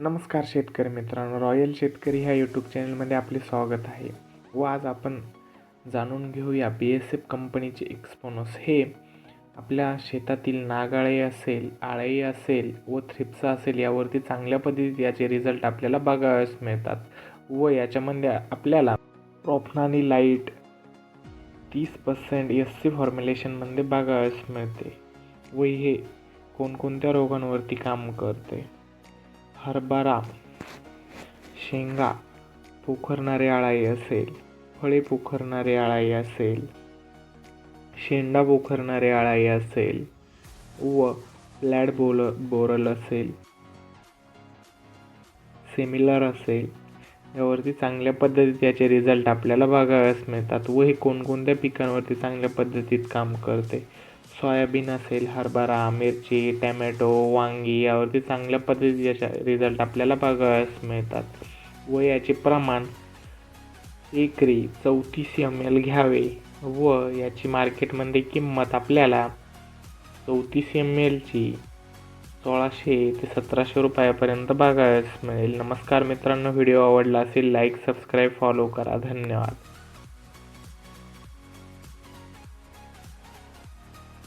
नमस्कार शेतकरी मित्रांनो रॉयल शेतकरी ह्या यूट्यूब चॅनलमध्ये आपले स्वागत आहे. व आज आपण जाणून घेऊया बी एस एफ कंपनीचे एक्सपोनस हे आपल्या शेतातील नागाळे असेल आळई असेल व थ्रिप्सा असेल यावरती चांगल्या पद्धतीत याचे रिझल्ट आपल्याला बघावयास मिळतात. व याच्यामध्ये आपल्याला प्रॉफनानी लाइट तीस पर्सेंट एस सी फॉर्म्युलेशनमध्ये बघावयास मिळते. व हे कोणकोणत्या रोगांवरती काम करते? हरभरा शेंगा पोखरणारे आळाई असेल फळे पोखरणारे आळाई असेल शेंडा पोखरणारे आळाई असेल व लॅड बोल बोरल असेल सिमिलर असेल. यावरती चांगल्या पद्धतीत याचे रिझल्ट आपल्याला बघावयास मिळतात. व हे कोणकोणत्या पिकांवरती चांगल्या पद्धतीत काम करते? सोयाबीन असेल हरभरा मिरची टॅमॅटो वांगी यावरती चांगल्या पद्धतीचे याच्या रिझल्ट आपल्याला बघायस मिळतात. व याचे प्रमाण एकरी चौतीस एम एल घ्यावे व याची मार्केटमध्ये किंमत आपल्याला चौतीस एम एलची सोळाशे ते सतराशे रुपयापर्यंत बघावयास मिळेल. नमस्कार मित्रांनो व्हिडिओ आवडला असेल लाईक सबस्क्राईब फॉलो करा. धन्यवाद.